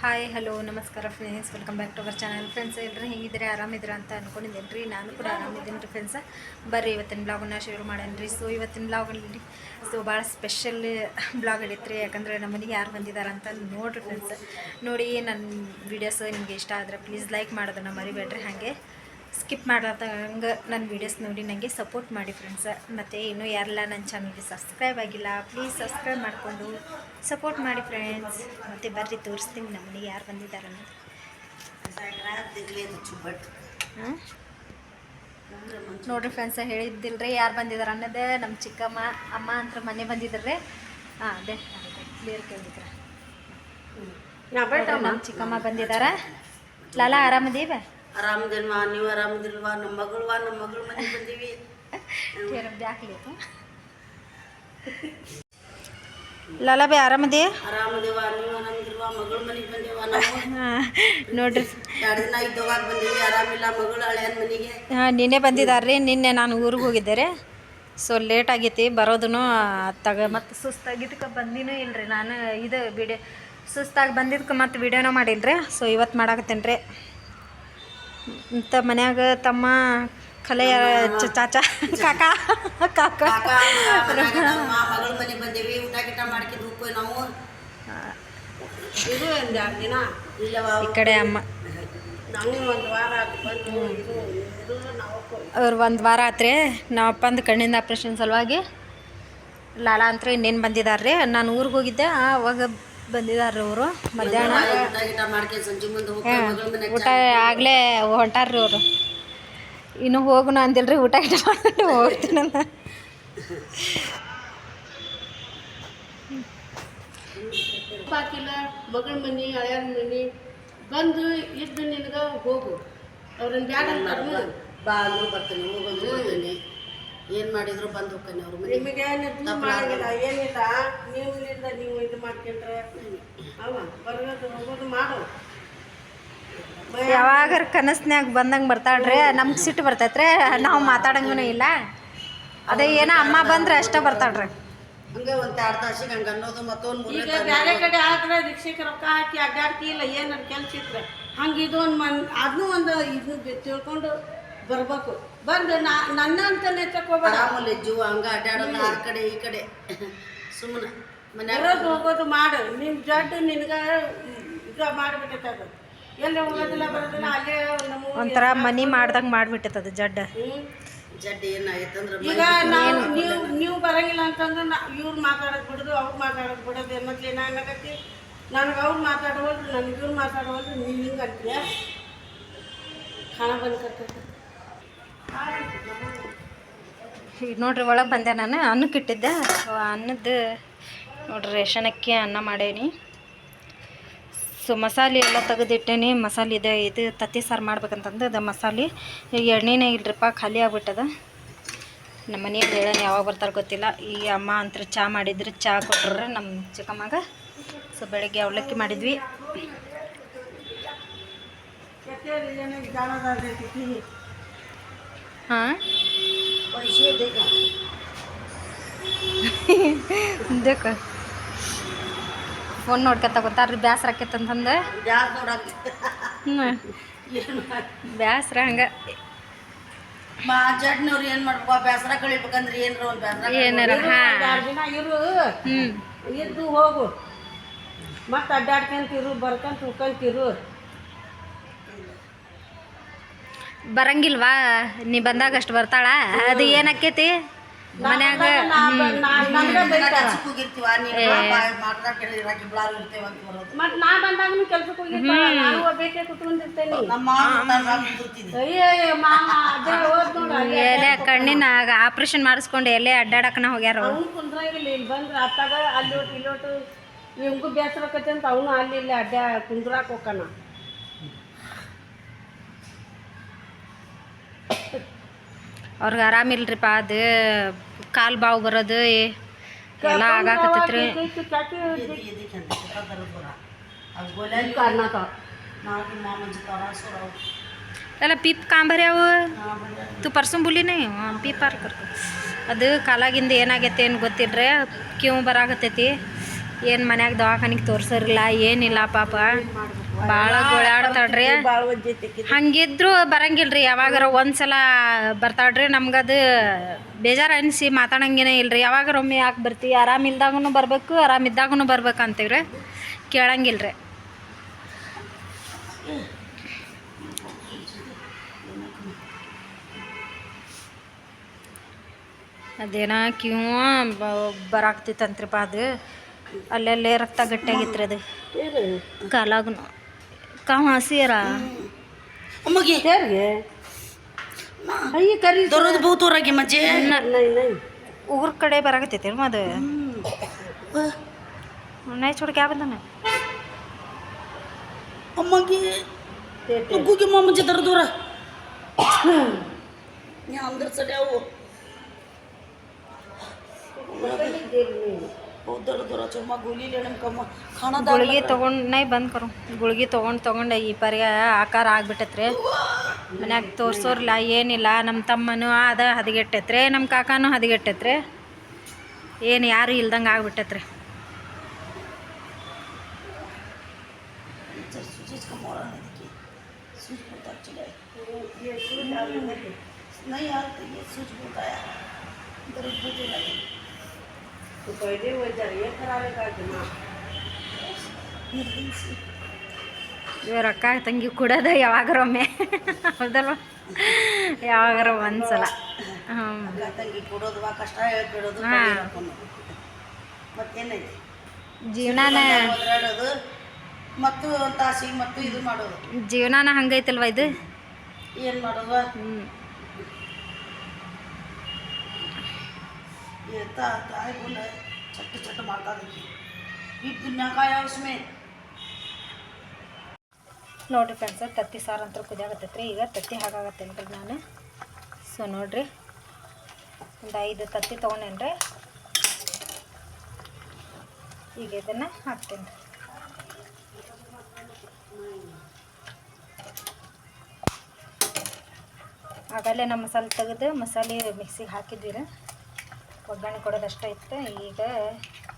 Hi hello ನಮಸ್ಕಾರ friends welcome back to our channel friends ಎಲ್ಲರೂ ಹೇಗಿದ್ದೀರಿ? ಆರಾಮಿದ್ದೀರಾ ಅಂತ ಅನ್ಕೊಂಡಿದ್ದೇನೆ ರೀ ನಾನು ಕೂಡ ಆರಾಮಿದ್ದೀನಿ ರೀ ಫ್ರೆಂಡ್ಸ್ ಬರ್ರಿ, ಇವತ್ತಿನ ಬ್ಲಾಗನ್ನ ಶುರು ಮಾಡೋಣ ರೀ ಸೊ ಇವತ್ತಿನ ಬ್ಲಾಗಲ್ಲಿ ಸೊ ಭಾಳ ಸ್ಪೆಷಲ್ ಬ್ಲಾಗ್ ಹಿಡಿತ್ರಿ ಯಾಕಂದರೆ ನಮ್ಮ ಮನೆಗೆ ಯಾರು ಬಂದಿದ್ದಾರೆ ಅಂತ ನೋಡಿರಿ ಫ್ರೆಂಡ್ಸ್ ನೋಡಿ, ನನ್ನ ವೀಡಿಯೋಸ್ ನಿಮಗೆ ಇಷ್ಟ ಆದರೆ ಪ್ಲೀಸ್ ಲೈಕ್ ಮಾಡೋದನ್ನು ಮರಿಬೇಡ್ರಿ. ಹಾಗೆ ಸ್ಕಿಪ್ ಮಾಡದಂಗೆ ನನ್ನ ವೀಡಿಯೋಸ್ ನೋಡಿ ನನಗೆ ಸಪೋರ್ಟ್ ಮಾಡಿ ಫ್ರೆಂಡ್ಸ್ ಮತ್ತು ಇನ್ನೂ ಯಾರೆಲ್ಲ ನನ್ನ ಚಾನಲ್ಗೆ ಸಬ್ಸ್ಕ್ರೈಬ್ ಆಗಿಲ್ಲ ಪ್ಲೀಸ್ ಸಬ್ಸ್ಕ್ರೈಬ್ ಮಾಡಿಕೊಂಡು ಸಪೋರ್ಟ್ ಮಾಡಿ ಫ್ರೆಂಡ್ಸ್ ಮತ್ತು ಬರ್ರಿ ತೋರಿಸ್ತೀನಿ ನಮ್ಮ ಮನೆಗೆ ಯಾರು ಬಂದಿದ್ದಾರೆ ಅನ್ನೋದು. ನೋಡಿರಿ ನೋಡ್ರಿ ಫ್ರೆಂಡ್ಸ್ ಹೇಳಿದ್ದಿಲ್ರಿ ಯಾರು ಬಂದಿದ್ದಾರೆ ಅನ್ನೋದೇ ನಮ್ಮ ಚಿಕ್ಕಮ್ಮ ಅಮ್ಮ ಅಂತ ಮನೆ ಬಂದಿದ್ದಾರೆ ಹಾಂ ಅದೇ ಕ್ಲಿಯರ್ ಕೇಳಿದ್ರೆ ನಮ್ಮ ಚಿಕ್ಕಮ್ಮ ಬಂದಿದ್ದಾರೆ ಲಾಲಾ ಆರಾಮದೀವ ಆರಾಮದಿಲ್ವಾ ನೀವು ಆರಾಮದಿಲ್ವಾ? ನಮ್ಮ ಮಗಳ್ವಾ? ನಮ್ಮ ಮಗಳ ಮನೆ ಬಂದೀವಿ. ಬ್ಯಾಕ್ಲಿ ಲಾಲಾ ಬೇ ಆರಾಮದಿ? ಆರಾಮದೇವ ನೀವು ಆರಾಮದಿಲ್ವಾ? ಮಗಳ ಮನೆಗೆ ಬಂದೇವ ನಾವು? ನೋಡ್ರಿ. ಎರಡು ದಿನ ಇದ್ದೋಗಾಗ ಬಂದೀವಿ. ಆರಾಮಿಲ್ಲ. ಮಗಳು ಹಳೆಯನ ಮನೆಗೆ. ಹಾಂ ನಿನ್ನೆ ಬಂದಿದ್ದಾರೆ ನಿನ್ನೆ ನಾನು ಊರಿಗೆ ಹೋಗಿದ್ದೆ ರೀ ಸೊ ಲೇಟ್ ಆಗೈತಿ. ಬರೋದೂ ತಗ ಮತ್ತು ಸುಸ್ತಾಗಿದ್ದಕ್ಕೆ ಬಂದಿನೂ ಇಲ್ರಿ. ನಾನು ಇದು ವಿಡಿಯೋ ಸುಸ್ತಾಗಿ ಬಂದಿದ್ದಕ್ಕೆ ಮತ್ತು ವಿಡಿಯೋನೂ ಮಾಡಿಲ್ರಿ. ಸೊ ಇವತ್ತು ಮಾಡಾಕತ್ತೇನೆ ರೀ ಇಂಥ ಮನ್ಯಾಗ ತಮ್ಮ ಕಲೆಯ ಚ- ಚಾಚಾ ಕಾಕ ಕಾಕ. ಕಾಕ ಮನ್ಯಾಗ ನಮ್ಮ ಮಗಳ ಮನೆಗೆ ಬಂದೀವಿ ಊಟ ಗಿಟ ಮಾಡ್ಕೊಂಡು ಹೋಗ್ತೀವಿ ನಾವು. ಇದು ಒಂದು ಎರಡು ದಿನ? ಇಲ್ಲವ ಈ ಕಡೆ ಅಮ್ಮ. ಅವ್ರು ಒಂದು ವಾರ ಆತ್ರಿ. ನಮ್ಮ ಅಪ್ಪಂದು ಕಣ್ಣಿಂದ ಆಪ್ರೇಷನ್ ಸಲುವಾಗಿ ಲಾಲಾ ಅಂತ ಇನ್ನೇನು ಬಂದಿದ್ದಾರೆ ರೀ ನಾನು ಊರಿಗೆ ಹೋಗಿದ್ದೆ. ಆವಾಗ ಬಂದಿದ್ದಾರೆ ಅವರು ಮಧ್ಯಾಹ್ನ ಊಟ ಆಗ್ಲೇ ಹೊಂಟಾರ್ರಿ ಅವರು ಇನ್ನು ಹೋಗುಣ ಅಂದಿಲ್ರಿ ಊಟ ಗಿಟ ಮಾಡ್ಕೊಂಡು ಹೋಗ್ತೀನಿ ಹಾಕಿಲ್ಲ ಮಗಳ ಮನೆ ಹಳೆಯರ ಮನೆ ಬಂದು ಇದ್ದು ನಿನಗೆ ಹೋಗು ಅವ್ರನ್ನ ಬ್ಯಾಡ ಬರ್ತೀನಿ ಹೋಗೋದು ಏನು ಮಾಡಿದ್ರು ಬಂದು ಹೋಗ್ತಾನೆ ಅವ್ರ ಮನೆ ನಿಮಗೆ ಮಾಡಿಲ್ಲ. ಏನಿಲ್ಲ ನೀವು ಇಲ್ಲಿಂದ ನೀವು ಇದು ಮಾಡ್ಕೊಂಡ್ರೆ ಅವ ಬರೋದು ಹೋಗೋದು ಮಾಡು. ಯಾವಾಗ ಕನಸ್ನ್ಯಾಗ ಬಂದಂಗೆ ಬರ್ತಾಳ್ರಿ ನಮ್ಗೆ ಸಿಟ್ಟು ಬರ್ತೈತ್ರಿ ನಾವು ಮಾತಾಡಂಗೂ ಇಲ್ಲ. ಅದೇ ಏನೋ ಅಮ್ಮ ಬಂದ್ರೆ ಅಷ್ಟೇ ಬರ್ತಾಳ್ರಿ. ಹಂಗೆ ಒಂದು ಎರಡು ತಾಸಿಗೆ ಹಂಗೆ ಅನ್ನೋದು ಮತ್ತೊಂದು ಈಗ ಬೇರೆ ಕಡೆ ಆದ್ರೆ ರಿಕ್ಷೆಗೆ ರೊಕ್ಕ ಹಾಕಿ ಅಡ್ಡಾಡ್ತಿಲ್ಲ ಏನಾರು ಕೆಲಸ ಇದ್ರೆ. ಹಂಗೆ ಇದು ಒಂದು ಮನ್ ಅದನ್ನೂ ಒಂದು ಇದು ತಿಳ್ಕೊಂಡು ಬರ್ಬೇಕು. ಬಂದು ನಾ ನನ್ನ ಅಂತಾನೆ ತಕೋಬೇಡ ಆರಾಮಲ್ಲಿ ಜೀವ ಹಂಗೆ ಅಡ್ಡಾಡೋದು ಆ ಕಡೆ ಈ ಕಡೆ. ಸುಮ್ಮನೆ ಮನ್ಯಾಗ ಬರೋದು ಹೋಗೋದು ಮಾಡು. ನಿನ್ನ ಜಡ್ಡು ನಿನಗೆ ಇದು ಮಾಡಿಬಿಟ್ಟೈತೆ ಎಲ್ಲಿ ಹೋಗೋದಿಲ್ಲ ಬರೋದಿಲ್ಲ ಅಲ್ಲೇ ನಮ್ಮ ಒಂಥರ ಮನಿ ಮಾಡ್ದಂಗೆ ಮಾಡಿಬಿಟ್ಟದ ಜಡ್ಡ. ಹ್ಮ್. ಜಡ್ಡಿ ಏನಾಗೈತಂದ್ರೆ ಈಗ ನಾವು ನೀವು ನೀವು ಬರಂಗಿಲ್ಲ ಅಂತಂದ್ರೆ ನಾ ಇವ್ರು ಮಾತಾಡೋದು ಬಿಡೋದು ಅವ್ರು ಮಾತಾಡೋದು ಬಿಡೋದು. ಅನ್ನೋದು ಏನಾಗತ್ತಿ ನನಗೆ ಅವ್ರು ಮಾತಾಡೋದು ನನಗೆ ಇವ್ರು ಮಾತಾಡೋದು ನೀವು ಹಿಂಗೆ ಅಂತೀಯ? ಹಣ ಬಂದ್ಕತ್ತೈತೆ ಈಗ ನೋಡ್ರಿ ಒಳಗೆ ಬಂದೆ ನಾನು, ಅನ್ನಕ್ಕೆ ಇಟ್ಟಿದ್ದೆ. ಅನ್ನದ್ದು ನೋಡ್ರಿ ರೇಷನ್ ಅಕ್ಕಿ ಅನ್ನ ಮಾಡೇನಿ. ಸೊ ಮಸಾಲೆ ಎಲ್ಲ ತೆಗೆದಿಟ್ಟೇನಿ. ಮಸಾಲೆ ಇದೆ, ಇದು ತತ್ತಿ ಸಾರು ಮಾಡ್ಬೇಕಂತಂದು ಅದು ಮಸಾಲೆ. ಈಗ ಎಣ್ಣೆನೇ ಇಲ್ರಿಪ್ಪ, ಖಾಲಿ ಆಗ್ಬಿಟ್ಟದ. ನಮ್ಮ ಮನೆಯಲ್ಲಿ ಹೇಳೋಣ ಯಾವಾಗ ಬರ್ತಾರೆ ಗೊತ್ತಿಲ್ಲ. ಈ ಅಮ್ಮ ಅಂತರ ಚಹಾ ಮಾಡಿದ್ರು. ಚಹಾ ಕೊಟ್ರೆ ನಮ್ಮ ಚಿಕ್ಕಮ್ಮಗ. ಸೊ ಬೆಳಗ್ಗೆ ಅವಲಕ್ಕಿ ಮಾಡಿದ್ವಿ. ಹಾಂ पैसे दे का ದೇಕ ಫೋನ್ ನೋಡ್ಕೊತ ಗೊತ್ತಾರ್ರಿ ಬ್ಯಾಸ್ರ ಆಕೈತಂತಂದು ಜಾಸ್ತಿ ನೋಡಕ್ಕೆ ಹ್ಞೂ ಏನು ಬ್ಯಾಸ್ರ ಹಂಗೆ ಮಾ ಜಡ್ನವ್ರು ಏನು ಮಾಡ್ಬೇಕು ಬೇಸರ ಕಳಿಬೇಕಂದ್ರೆ ಏನ್ರ ಒಂದು ಬೇಸರ ಏನಾರ ಹಾಂ ಎರಡು ದಿನ ಇರು ಹ್ಞೂ ಇದ್ದು ಹೋಗು ಮತ್ತೆ ಅಡ್ಡಾಡ್ಕೊಂತಿರು ಬರ್ಕೊಂತ ಉಳ್ಕೊಂತಿರು ಬರಂಗಿಲ್ವಾ? ನೀ ಬಂದಾಗ ಅಷ್ಟು ಬರ್ತಾಳ? ಅದು ಏನಾಕೈತಿ ಮನ್ಯಾಗ ಎಲೆ ಕಣ್ಣಿನ ಆಪ್ರೇಷನ್ ಮಾಡಿಸ್ಕೊಂಡು ಎಲೆ ಅಡ್ಡಾಡಕನ ಹೋಗ್ಯಾರ. ಇವಂಗೂ ಬೇಸರ ಅಂತ ಅವನು ಅಲ್ಲಿ ಇಲ್ಲಿ ಅಡ್ಡ ಕುಂದ್ರಾಕ್ ಹೋಗ್ಕನ. ಅವ್ರಿಗೆ ಆರಾಮಿಲ್ರಿಪ್ಪ ಅದು ಕಾಲು ಬಾವು ಬರೋದು ಎಲ್ಲ ಆಗಾಕತ್ತೈತ್ರಿ. ಅದು ಗೋಲ್ಯಾಗ ಕರ್ನಾಟಕ ನಾವು ಮಾಮಂಜಿ ತರ ಸೋಡವು ಎಲ್ಲ ಪೀಪ್ ಕಾಂಬರ್ಯಾವು ತು ಪರ್ಸನ್ ಬುಲಿ ನೈ ಪೀಪಾರ್ ಕರ್ಕೊ. ಅದು ಕಾಲಾಗಿಂದ ಏನಾಗೈತೆ ಏನು ಗೊತ್ತಿಲ್ರಿ ಕ್ಯೂ ಬರಾಗತ್ತೈತಿ ಏನು ಮನ್ಯಾಗ ದವಾಖಾನಿಗೆ ತೋರ್ಸೋರಿಲ್ಲ ಏನಿಲ್ಲ ಪಾಪ. ಭಾಳ ಗೋಳಾಡ್ತಾಳ್ರಿ. ಹಂಗಿದ್ರು ಬರಂಗಿಲ್ರಿ ಯಾವಾಗಾರ ಒಂದ್ಸಲ ಬರ್ತಾಳ್ರಿ. ನಮ್ಗದು ಬೇಜಾರು ಅನಿಸಿ ಮಾತಾಡಂಗೇನೆ ಇಲ್ರಿ. ಯಾವಾಗಾರ ಒಮ್ಮೆ ಯಾಕೆ ಬರ್ತೀವಿ ಆರಾಮಿಲ್ದಾಗೂ ಬರ್ಬೇಕು ಆರಾಮಿದ್ದಾಗೂ ಬರ್ಬೇಕು ಅಂತೀವ್ರಿ. ಕೇಳಂಗಿಲ್ರಿ. ಅದೇನ ಕ್ಯೂ ಬರಾಕ್ತಿತ್ತಂತ್ರಿಪ್ಪ ಅದು. ಅಲ್ಲೆಲ್ಲೇ ರಕ್ತ ಗಟ್ಟಿಯಾಗಿತ್ರಿ ಅದು. ಕಾಲಾಗೂ ಕಾವು ಹಸಿಯರ ಅಮ್ಮಗೆ ಯಾರಿಗೆ ಅಯ್ಯ ಕರಿ ದೊರದು ಬಹುತೂರಾಗಿ ಮಜ್ಜೆ ಊರ ಕಡೆ ಬರಾಕತ್ತೈತಿ ಅದು ನೈ छोड़ क्या बंदा मैं ಅಮ್ಮಗೆ ಗುಗ್ಗಿ ಮಜ್ಜೆ ದೊರದೂರ अंदर से आओ बहुत दर्द हो रहा चम्मा गोली लेने में कम खाना दाल ಗುಳಿಗೆ ತೊಗೊಂಡು ನೈ ಬಂದ್ ಕರು ಗುಳಿಗೆ ತೊಗೊಂಡು ತೊಗೊಂಡು ಈ ಪರ್ಯ ಆಕಾರ ಆಗ್ಬಿಟ್ಟತ್ರಿ ಮನ್ಯಾಗ ತೋರ್ಸೋರ್ಲ ಏನಿಲ್ಲ ನಮ್ಮ ತಮ್ಮನೂ ಅದ ಹದಗೆಟ್ಟೈತ್ರಿ ನಮ್ಮ ಕಾಕಾನು ಹದಗೆಟ್ಟೈತ್ರಿ ಏನು ಯಾರು ಇಲ್ದಂಗೆ ಆಗ್ಬಿಟ್ಟತ್ರಿ चीज का मोड़ा नहीं देखिए सूझ पता चले नहीं यार तो ये सूझ होता है दर्द होते लगे तू पहले वो जरिए करावे का जमा ಇವ್ರ ಅಕ್ಕ ತಂಗಿ ಕುಡೋದು ಯಾವಾಗರೊಮ್ಮೆ ಹೌದಲ್ವ ಯಾವಾಗಾರ ಒಂದ್ಸಲ ಹ್ಞೂ ತಂಗಿ ಕೊಡೋದು ವಾ ಕಷ್ಟ ಹೇಳ್ಕೊಡೋದು ಹಾ. ಮತ್ತೇನೈತಿ ಜೀವನಾನ ಒದ್ರಾಡೋದು ಮತ್ತು ತಾಸಿಗೆ ಮತ್ತು ಇದು ಮಾಡೋದು ಜೀವನಾನ ಹಂಗೈತಲ್ವ ಇದು ಏನು ಮಾಡೋದು ಹ್ಞೂ ये ता ताई बोले छट छट मारता देखी ये दुनिया का है उसमें ನೋಡ್ರಿ ಫ್ರೆಂಡ್ಸ್ ತತ್ತಿ ಸಾರು ಅಂತ ಕುದಿಯಾಗತ್ತೈತ್ರಿ ಈಗ ತತ್ತಿ ಹಾಕಾಗತ್ತೇನೆ ರೀ ನಾನು ಸೊ ನೋಡ್ರಿ ಒಂದು ಐದು ತತ್ತಿ ತೊಗೊಂಡೇನ್ರಿ ಈಗ ಇದನ್ನು ಹಾಕ್ತೇನೆ ರೀ ಆಗಲೇ ನಮ್ಮ ಮಸಾಲೆ ತೆಗೆದು ಮಸಾಲೆ ಮಿಕ್ಸಿಗೆ ಹಾಕಿದ್ವಿ ಒಗ್ಗರಣೆ ಕೊಡೋದಷ್ಟೇ ಇತ್ತು. ಈಗ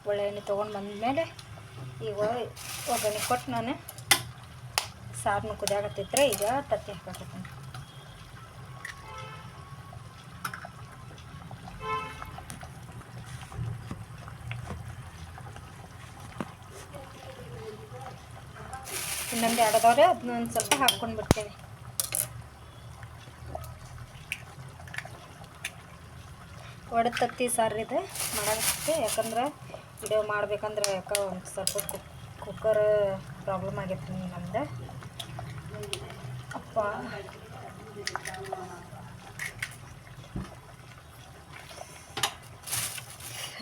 ಒಳ್ಳೆ ಎಣ್ಣೆ ತೊಗೊಂಡು ಬಂದಮೇಲೆ ಈಗ ಒಗ್ಗರಣೆ ಕೊಟ್ಟು ನಾನು ಸಾರನ್ನು ಕುದಿಯಾಗತ್ತಿದ್ರೆ ಈಗ ತತ್ತಿ ಹಾಕಕತ್ತೀನಿ. ಇನ್ನೊಂದು ಎರಡದವ್ರೆ ಅದನ್ನ ಒಂದು ಸ್ವಲ್ಪ ಹಾಕ್ಕೊಂಡು ಬಿಡ್ತೇನೆ. ಒಡೆದ ತತ್ತಿ ಸಾರು ಇದು ಮಾಡಕ್ಕೆ ಯಾಕಂದ್ರೆ ವಿಡಿಯೋ ಮಾಡ್ಬೇಕಂದ್ರೆ ಯಾಕೆ ಒಂದು ಸ್ವಲ್ಪ ಕುಕ್ ಕುಕ್ಕರ್ ಪ್ರಾಬ್ಲಮ್ ಆಗೈತೆ ನಮ್ದು. ಅಪ್ಪ.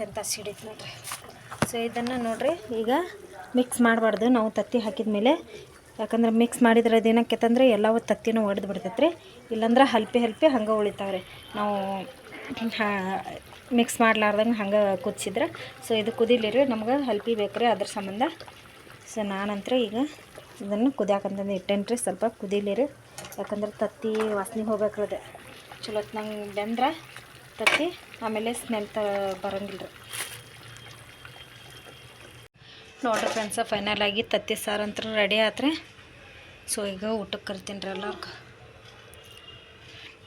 ಎಂತ ಸಿಡಿತು ನೋಡ್ರಿ. ಸೊ ಇದನ್ನು ನೋಡ್ರಿ, ಈಗ ಮಿಕ್ಸ್ ಮಾಡಬಾರ್ದು. ನಾವು ತತ್ತಿ ಹಾಕಿದ ಮೇಲೆ, ಯಾಕಂದ್ರೆ ಮಿಕ್ಸ್ ಮಾಡಿದ್ರೆ ಅದೇನಕ್ಕೈತಂದ್ರೆ ಎಲ್ಲವೂ ತತ್ತಿನೂ ಒಡೆದು ಬಿಡ್ತೈತೆ ರೀ ಇಲ್ಲಾಂದ್ರೆ ಹಲ್ಪಿ ಹಲ್ಪಿ ಹಂಗೆ ಉಳಿತಾವ್ರಿ. ನಾವು ಮಿಕ್ಸ್ ಮಾಡ್ಲಾರ್ದಂಗೆ ಹಂಗೆ ಕುದಿಸಿದ್ರೆ. ಸೊ ಇದು ಕುದಿಲಿ ರೀ ನಮ್ಗೆ ಹಲ್ಪಿ ಬೇಕು ರೀ ಅದ್ರ ಸಂಬಂಧ ಸೊ ನಾನಂತರ ಈಗ ಇದನ್ನು ಕುದಿಯಾಕಂತಂದು ಇಟ್ಟೇನಿ ರೀ ಸ್ವಲ್ಪ ಕುದಿಲಿ ರೀ ಯಾಕಂದ್ರೆ ತತ್ತಿ ವಾಸನೆ ಹೋಗ್ಬೇಕು ಅದು. ಚಲೋ ನಂಗೆ ಬೆಂದ್ರೆ ತತ್ತಿ, ಆಮೇಲೆ ಸ್ಮೆಲ್ ತ ಬರಂಗಿಲ್ಲ ರೀ ನೋಡ್ರಿ ಫ್ರೆಂಡ್ಸ ಫೈನಲ್ ಆಗಿ ತತ್ತಿ ಸಾರು ಅಂತ ರೆಡಿ ಆತ್ರಿ. ಸೊ ಈಗ ಊಟಕ್ಕೆ ಕರಿತೀನಿ ರೀ ಎಲ್ಲರಿಗೂ.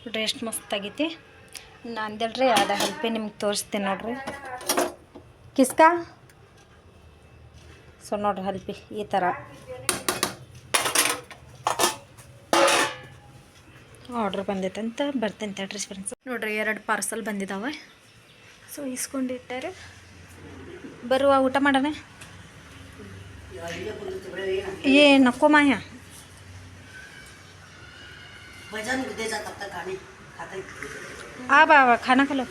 ನೋಡ್ರಿ ಎಷ್ಟು ಮಸ್ತ್ ಆಗೈತಿ. ನಾಂದೇಳ್ರಿ ಅದು ಹಲ್ಪಿ ನಿಮ್ಗೆ ತೋರಿಸ್ತೀನಿ ನೋಡ್ರಿ. ಕಿಸ್ಕ? ಸೊ ನೋಡ್ರಿ ಹಲ್ಪಿ ಈ ಥರ ಆರ್ಡ್ರ್ ಬಂದೈತಂತ ಬರ್ತೀನಿ ತಡ್ರಿ ಫ್ರೆಂಡ್ಸ್ ನೋಡ್ರಿ ಎರಡು ಪಾರ್ಸಲ್ ಬಂದಿದ್ದಾವೆ ಸೊ ಇಸ್ಕೊಂಡಿಟ್ಟಾರೆ ಬರುವ ಊಟ ಮಾಡೋಣ? ಏ ನಕ್ಕೋಮಾಯ ಭಜನ್ भजन दे जा तब तक खाने खाते आ बाबा खाना खा लो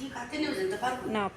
ये खाते नहीं हो जाते पर ನಾ